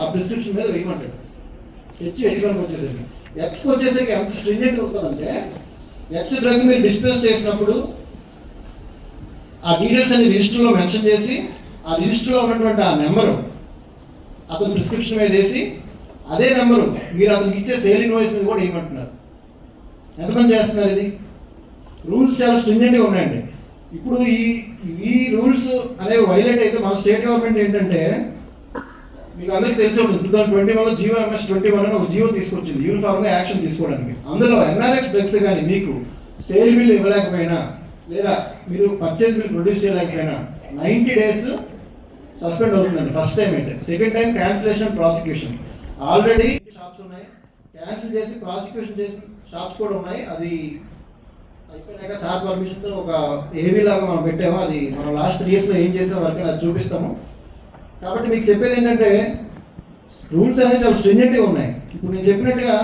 ఆ ప్రిస్క్రిప్షన్ మీద వేయమంటాడు. H H వరకు వచ్చేసరికి. ఎక్స్ వచ్చేసరికి ఎంత స్ట్రింజెంట్ ఉంటుందంటే ఎక్స్ డ్రగ్ మీరు డిస్ప్లేస్ చేసినప్పుడు ఆ డీటెయిల్స్ అన్ని రిజిస్టర్లో మెన్షన్ చేసి ఆ రిజిస్టర్లో ఉన్నటువంటి ఆ నెంబరు అతను ప్రిస్క్రిప్షన్ మీద వేసి అదే నెంబరు మీరు అతనికి ఇచ్చే సేల్ ఇన్వాయిస్ మీద కూడా ఏమంటున్నారు ఎంతమంది చేస్తున్నారు ఇది? రూల్స్ చాలా స్ట్రింజెంట్గా ఉన్నాయండి. ఇప్పుడు ఈ ఈ రూల్స్ అనేవి వైలేట్ అయితే మన స్టేట్ గవర్నమెంట్ ఏంటంటే మీకు అందరికీ తెలిసి ఉంటుంది two thousand twenty one Jio MS twenty one అని ఒక జియో తీసుకొచ్చింది. యూనిఫామ్గా యాక్షన్ తీసుకోవడానికి. అందులో ఎన్ఆర్ఎక్స్ ఫ్లెక్స్ కానీ మీకు సేల్ బిల్ ఇవ్వలేకపోయినా లేదా మీరు పర్చేజ్ బిల్ ప్రొడ్యూస్ చేయలేకపోయినా నైంటీ డేస్ సస్పెండ్ అవుతుందండి ఫస్ట్ టైం అయితే. Second time cancellation prosecution already shops ఉన్నాయి. క్యాన్సిల్ చేసి ప్రాసిక్యూషన్ చేసిన షాప్స్ కూడా ఉన్నాయి. అది అయిపోయినాక సార్ పర్మిషన్తో ఒక ఏవీ లాగా మనం పెట్టాము. అది మనం లాస్ట్ త్రీ ఇయర్స్లో ఏం చేసాం వరకు అది చూపిస్తాము. కాబట్టి మీకు చెప్పేది ఏంటంటే రూల్స్ అనేవి చాలా స్ట్రింజెంట్గా ఉన్నాయి. ఇప్పుడు నేను చెప్పినట్టుగా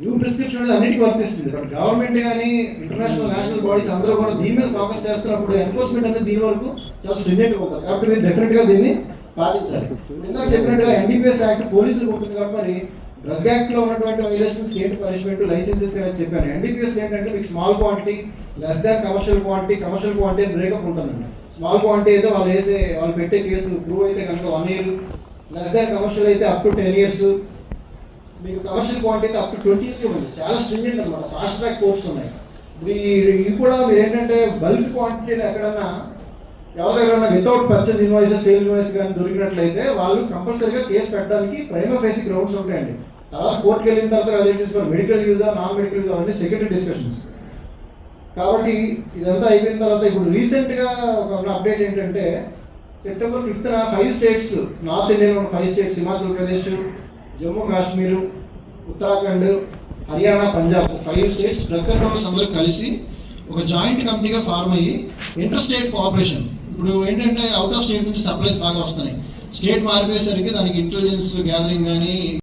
న్యూ ప్రిస్క్రిప్షన్ అనేది అన్నిటికీ వర్తిస్తుంది. బట్ గవర్నమెంట్ కానీ ఇంటర్నేషనల్ నేషనల్ బాడీస్ అందరూ కూడా దీని మీద ఫోకస్ చేస్తున్నప్పుడు ఎన్ఫోర్స్మెంట్ అనేది దీని వరకు చాలా స్ట్రింజెంట్గా ఉంటుంది. కాబట్టి మీరు డెఫినెట్గా దీన్ని పాటించాలి. ఇందాక చెప్పినట్టుగా ఎన్డీపీఎస్ యాక్ట్ పోలీసులకు ఉంటుంది కాబట్టి మరి డ్రగ్ యాక్ట్లో ఉన్నటువంటి వైలేషన్స్ ఏంటి పనిష్మెంట్ లైసెన్సెస్ అని చెప్పాను. ఎన్డీపీఎస్ ఏంటంటే మీకు small quantity less than commercial quantity commercial quantity breakup ఉంటుందండి. స్మాల్ క్వాంటిటీ అయితే వాళ్ళు వేసే వాళ్ళు పెట్టే కేసులు ప్రూవ్ అయితే కనుక one year less than commercial అయితే అప్ టు టెన్ ఇయర్స్ మీకు కమర్షియల్ క్వాంటిటీ అయితే అప్ టు ట్వంటీ ఇయర్స్ ఉంది చాలా స్ట్రింజెంట్ అనమాట ఫాస్ట్ ట్రాక్ కోర్స్ ఉన్నాయి. ఇప్పుడు ఇవి కూడా మీరు ఏంటంటే బల్క్ క్వాంటిటీలో ఎక్కడన్నా ఎవరి దగ్గర without purchase invoices sale invoice కానీ దొరికినట్లయితే వాళ్ళు కంపల్సరీగా కేసు పెట్టడానికి ప్రైమ ఫేసి గ్రౌండ్స్ ఉంటాయండి. తర్వాత కోర్టుకి వెళ్ళిన తర్వాత అదే తీసుకోవాలి మెడికల్ యూజా నాన్ మెడికల్ యూజా అవన్నీ సెకండరీ డిస్కషన్స్ కాబట్టి ఇదంతా అయిపోయిన తర్వాత ఇప్పుడు రీసెంట్గా ఒక అప్డేట్ ఏంటంటే సెప్టెంబర్ ఫిఫ్త్న ఫైవ్ స్టేట్స్ నార్త్ ఇండియాలో ఉన్న five states Himachal Pradesh Jammu Kashmir Uttarakhand Haryana Punjab five states drug controllers అందరూ కలిసి ఒక జాయింట్ కంపెనీగా ఫార్మ్ అయ్యి ఇంటర్ స్టేట్ కోఆపరేషన్ ఇప్పుడు ఏంటంటే అవుట్ ఆఫ్ స్టేట్ నుంచి సప్లైస్ బాగా వస్తున్నాయి. స్టేట్ మారిపోయేసరికి దానికి ఇంటెలిజెన్స్ గ్యాదరింగ్ కానీ